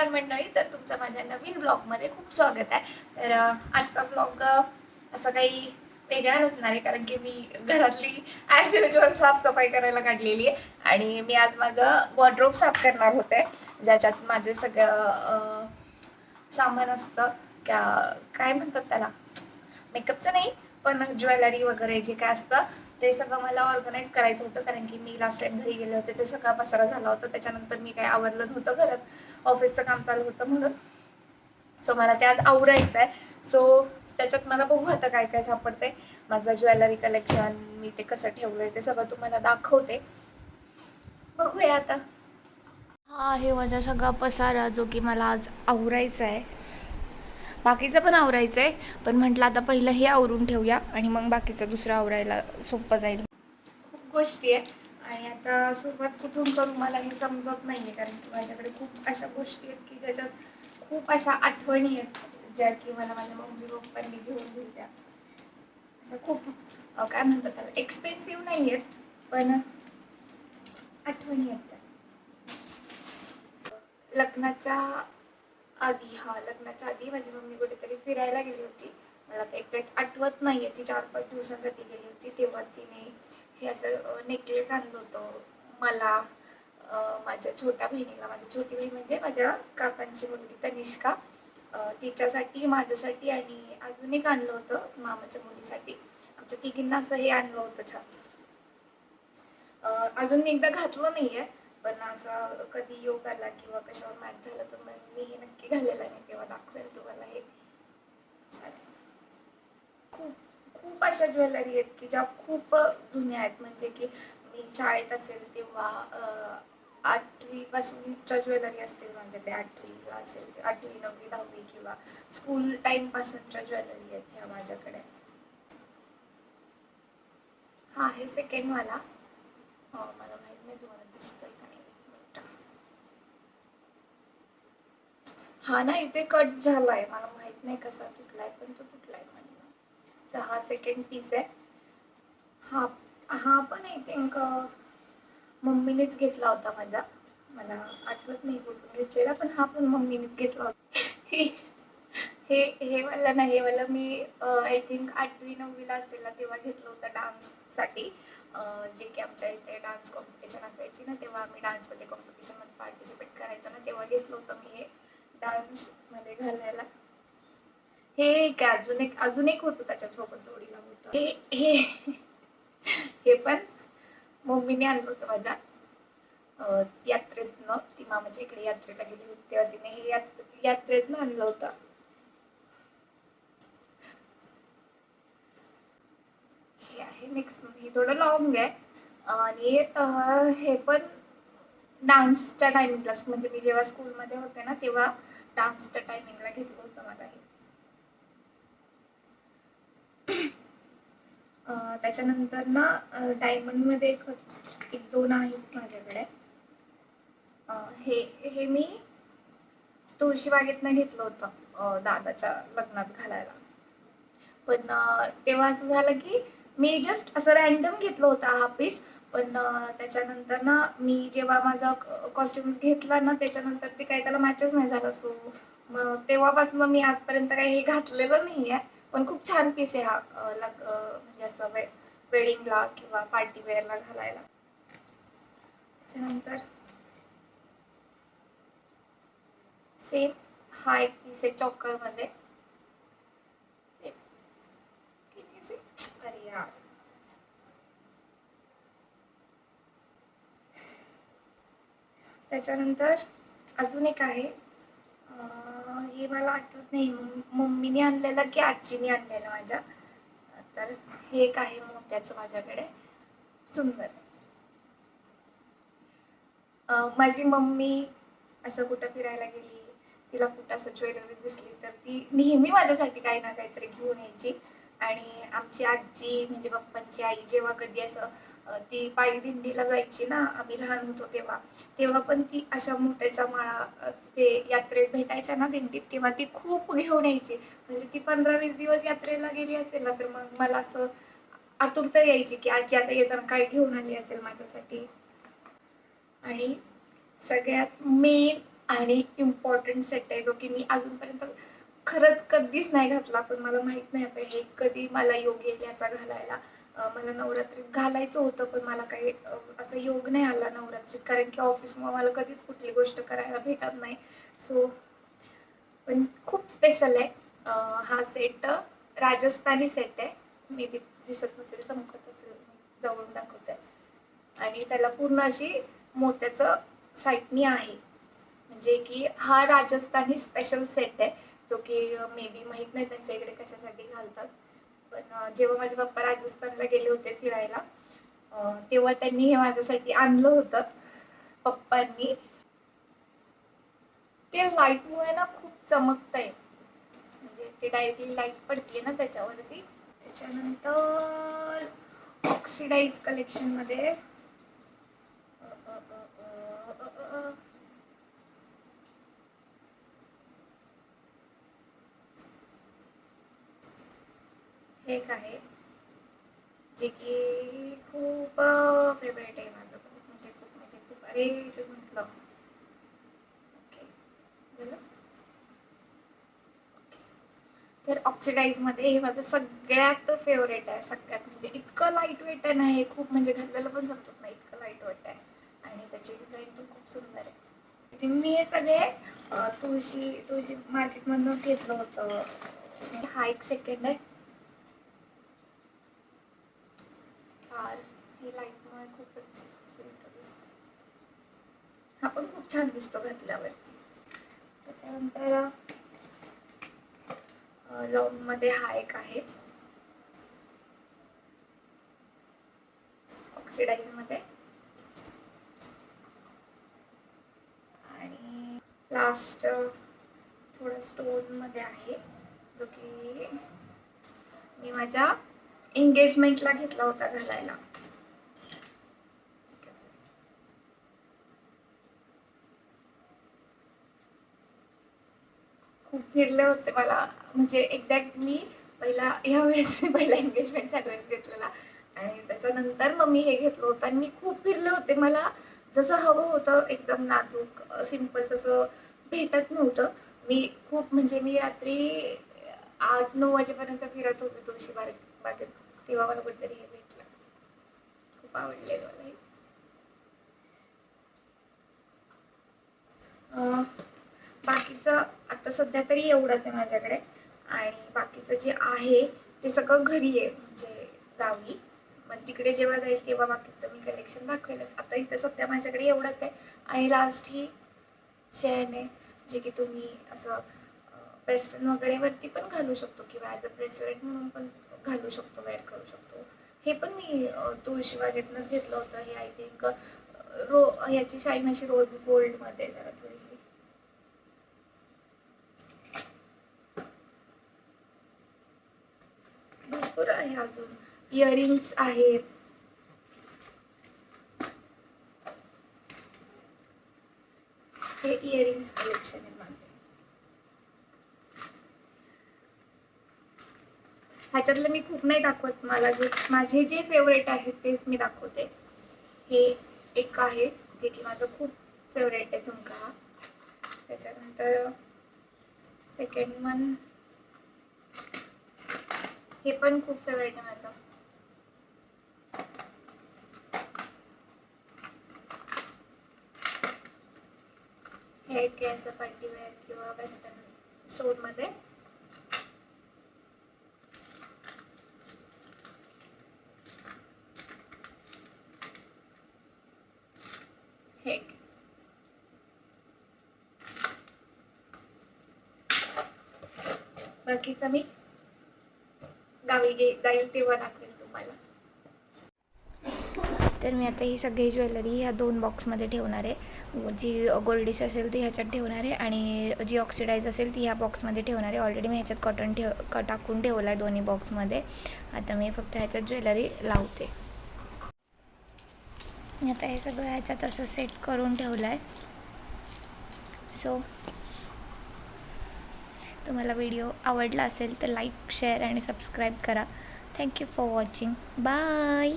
नमस्कार मंडळी तर तुमचं माझ्या नवीन ब्लॉगमध्ये खूप स्वागत आहे. तर आजचा ब्लॉग असं काही वेगळा नसणार आहे कारण की मी घरातली ॲज युजल साफसफाई करायला काढलेली आहे. आणि मी आज माझं वॉर्ड्रोब साफ करणार होते ज्याच्यात माझे सगळं सामान असतं. क्या काय म्हणतात त्याला? मेकअपचं नाही पण ज्वेलरी वगैरे जे काय असतं ते सगळं मला ऑर्गनाईज करायचं होतं. कारण की मी लास्ट टाइम घरी गेले होते ते सगळा पसारा झाला होता. त्याच्यानंतर मी काय आवरलं नव्हतं घरात. ऑफिसचं काम चालू होतं म्हणून. सो मला ते आज आवरायचं आहे सो त्याच्यात मला बघू आता काय काय सापडते माझं ज्वेलरी कलेक्शन मी ते कसं ठेवलंय ते सगळं तुम्हाला दाखवते. बघूया आता. हा आहे माझा सगळा पसारा जो की मला आज आवरायचा आहे बाकीचं पण आवरायचं आहे पण म्हटलं आता पहिलं हे आवरून ठेवूया आणि मग बाकीचं दुसरं आवरायला सोपं जाईल. खूप गोष्टी आहे आणि आता सुरुवात कुठून करू मला हे समजत नाही आहे कारण की माझ्याकडे खूप अशा गोष्टी आहेत की ज्याच्यात खूप अशा आठवणी आहेत ज्या की मला माझ्या मम्मी पप्पांनी घेऊन दिल्या. असं खूप काय म्हणतात त्याला एक्सपेन्सिव्ह नाही आहेत पण आठवणी आहेत लग्नाच्या आधी हा लग्नाच्या आधी माझी मम्मी कुठेतरी फिरायला गेली होती. मला आता एक्झॅक्ट आठवत नाही आहे ती चार पाच दिवसांसाठी गेली होती. तेव्हा तिने हे असं नेकलेस आणलं होतं. मला माझ्या छोट्या बहिणीला. माझी छोटी बहीण म्हणजे माझ्या काकांची मुलगी तनिष्का. तिच्यासाठी माझ्यासाठी आणि अजून एक आणलं होतं मामाच्या मुलीसाठी. आमच्या तिघींना असं हे आणलं होतं छान. अजून मी एकदा घातलं नाही आहे पण असं कधी योग आला किंवा कशावर मॅच झालं तर मग मी हे नक्की घालेलं नाही तेव्हा दाखवेल तुम्हाला हे. चालेल. खूप खूप अशा ज्वेलरी आहेत की ज्या खूप जुन्या आहेत. म्हणजे की मी शाळेत असेल तेव्हा आठवी पासूनच्या ज्वेलरी असतील माझ्याकडे. आठवीला असेल आठवी नववी दहावी किंवा स्कूल टाइम पासूनच्या ज्वेलरी आहेत ह्या माझ्याकडे. हा हे सेकंड वाला. हो, मला माहीत नाही तुम्हाला दिसतोय का नाही एक मिनिट. हा ना इथे कट झालाय. मला माहीत नाही कसा तुटलाय पण तो तुटलाय मधनं तर हा सेकंड पीस आहे. हा हा पण आय थिंक मम्मीनेच घेतला होता माझा. मला आठवत नाही कुठून घेतलेला पण हा पण मम्मीनेच घेतला होता. हे हे हे वाला ना हे वाला मी आय थिंक आठवी नववीला असेल ना तेव्हा घेतलं होतं डान्ससाठी जे की आमच्या इथे डान्स कॉम्पिटिशन असायची ना तेव्हा आम्ही डान्समध्ये कॉम्पिटिशनमध्ये पार्टिसिपेट करायचो ना तेव्हा घेतलं होतं मी हे. डान्समध्ये घालायला. हे एक अजून एक अजून एक होतं त्याच्यासोबत जोडीला मोठं हे हे हे पण मम्मीने आणलं होतं माझ्या यात्रेतनं. ती मामाच्या इकडे यात्रेला गेली होती तेव्हा तिने हे यात यात्रेतनं आणलं होतं. हे आहे नेक्स्ट हे थोडं लॉंग आहे. आणि हे पण डान्सच्या टायमिंगला म्हणजे मी जेव्हा स्कूलमध्ये होते ना तेव्हा डान्सच्या टायमिंगला घेतलं होतं मला हे. त्याच्यानंतर ना डायमंडमध्ये एक एक दोन आहेत माझ्याकडे. हे हे मी तुळशीबागेतनं घेतलं होतं दादाच्या लग्नात घालायला. पण तेव्हा असं झालं की मी जस्ट असं रॅन्डम घेतलं होतं हा पीस पण त्याच्यानंतर ना मी जेव्हा माझा कॉस्ट्युम घेतला ना त्याच्यानंतर ते काही त्याला मॅचच नाही झालं. सो मग तेव्हापासून मी आजपर्यंत काही हे घातलेलं नाही आहे पण खूप छान पीस आहे हा लग म्हणजे असं वे वेडिंगला किंवा पार्टी वेअरला घालायला. त्याच्यानंतर सेम हा एक पीस आहे चॉकरमध्ये. त्याच्यानंतर अजून एक आहे. हे मला आठवत नाही. मम्मीने आणलेलं की आजीने आणलेलं माझ्या. तर हे एक आहे मोत्याचं माझ्याकडे. सुंदर. माझी मम्मी असं कुठं फिरायला गेली तिला कुठं असं ज्वेलरी दिसली तर ती नेहमी माझ्यासाठी काही ना काहीतरी घेऊन यायची. आणि आमची आजी म्हणजे पप्पांची आई जेव्हा कधी असं ती पायी दिंडीला जायची ना आम्ही लहान होतो तेव्हा तेव्हा पण ती अशा मोठ्याच्या माळा ते तिथे यात्रेत भेटायच्या ना दिंडीत तेव्हा ती खूप घेऊन यायची. म्हणजे ती पंधरा वीस दिवस यात्रेला गेली असेल ना तर मग मला असं आतुरता यायची की आजी आता येताना काय घेऊन आली असेल माझ्यासाठी? आणि सगळ्यात मेन आणि इम्पॉर्टंट सेट आहे जो की मी अजूनपर्यंत खरंच कधीच नाही घातला पण मला माहीत नाही आता हे कधी मला योग येईल याचा घालायला. मला नवरात्रीत घालायचं होतं पण मला काही असा योग नाही आला नवरात्रीत. कारण की ऑफिसमुळे मला कधीच कुठली गोष्ट करायला भेटत नाही. सो पण खूप स्पेशल आहे. हा सेट राजस्थानी सेट आहे. मे बी दिसत नसेल चमकत असेल जवळून दाखवत. आहे आणि त्याला पूर्ण अशी मोत्याचं साईटनी आहे. म्हणजे की हा राजस्थानी स्पेशल सेट आहे जो की मे बी माहीत नाही त्यांच्या इकडे कशासाठी घालतात. पण जेव्हा माझे पप्पा राजस्थानला गेले होते फिरायला तेव्हा त्यांनी हे माझ्यासाठी आणलं होतं. पप्पांनी. ते लाईटमुळे ना खूप चमकतंय. म्हणजे ते डायरेक्टली लाइट पडते ना त्याच्यावरती. त्याच्यानंतर ऑक्सिडाईज कलेक्शनमध्ये मध्ये अ, अ, अ, अ, अ, अ, अ. हे एक आहे जे की खूप फेवरेट आहे माझं. खूप म्हणजे खूप म्हणजे खूप. अरे ते म्हटलं. ओके झालं? तर ऑक्सिडाईजमध्ये हे माझं सगळ्यात फेवरेट आहे. सगळ्यात म्हणजे इतकं लाइट वेट आहे ना हे खूप म्हणजे घातलेलं पण समजत नाही. इतकं लाइट वेट आहे. आणि त्याची डिझाईन पण खूप सुंदर आहे. मी हे सगळे तुळशी तुळशी मार्केटमधून घेतलं होतं. हा एक सेकंड आहे. कार ही लाईटमुळे खूपच फिल्टर हा पण खूप छान दिसतो घातल्यावरती. त्याच्यानंतर लॉंगमध्ये हा एक आहे. ऑक्सिडाईजमध्ये. आणि लास्ट थोडं स्टोनमध्ये आहे जो की मी माझ्या एंगेजमेंटला घेतला होता घालायला. खूप फिरले होते मला. म्हणजे एक्झॅक्ट मी पहिला ह्या वेळेस मी पहिला एंगेजमेंटचा ड्रेस घेतलेला. आणि त्याच्यानंतर मग मी हे घेतलं होतं. आणि मी खूप फिरले होते. मला जसं हवं होतं एकदम नाजूक सिंपल तसं भेटत नव्हतं. मी खूप म्हणजे मी रात्री आठ नऊ वाजेपर्यंत फिरत होते तुळशी बाग बागेत तेव्हा मला कुठेतरी हे भेटलं. खूप आवडलेलं मला हे बाकीचं आता सध्या तरी एवढंच आहे माझ्याकडे. आणि बाकीचं जे आहे ते सगळं घरी आहे म्हणजे गावी. मग तिकडे जेव्हा जाईल तेव्हा बाकीचं मी कलेक्शन दाखवेलच. आता इथं सध्या माझ्याकडे एवढंच आहे. आणि लास्ट ही चेन आहे जे की तुम्ही असं वेस्टर्न वगैरे वरती पण घालू शकतो किंवा ॲज अ ब्रेसलेट म्हणून पण घालू शकतो वेअर करू शकतो. हे पण मी अं, तुळशी घेतलं होतं. हे आय थिंक रो ह्याची शाईन अशी रोज गोल्डमध्ये जरा थोडीशी. भरपूर आहे अजून. इयरिंग्स आहेत. हे इयरिंग्स कलेक्शन आहे माझे ह्याच्यातलं मी खूप नाही दाखवत. मला जे माझे जे फेवरेट आहेत तेच मी दाखवते. हे एक आहे जे की माझं खूप फेवरेट आहे झुमका हा. त्याच्यानंतर सेकंड वन हे पण खूप फेवरेट आहे माझं. हे एक असं पार्टीवेअर किंवा वेस्टर्न स्टोरमध्ये मध्ये हे एक. बाकीचं मी गावी गे जाईल तेव्हा दाखवेल तुम्हाला. तर मी आता ही सगळी ज्वेलरी ह्या दोन बॉक्समध्ये ठेवणार आहे. जी गोल्डिश असेल ती ह्याच्यात ठेवणार आहे आणि जी ऑक्सिडाईज असेल ती ह्या बॉक्समध्ये ठेवणार आहे. ऑलरेडी मी ह्याच्यात कॉटन ठेव क टाकून ठेवलं आहे दोन्ही बॉक्समध्ये आता मी फक्त ह्याच्यात ज्वेलरी लावते. मी आता हे सगळं ह्याच्यात असं सेट करून ठेवलं आहे सो तुम्हाला व्हिडिओ आवडला असेल तर लाईक शेअर आणि सबस्क्राईब करा. Thank you for watching. Bye.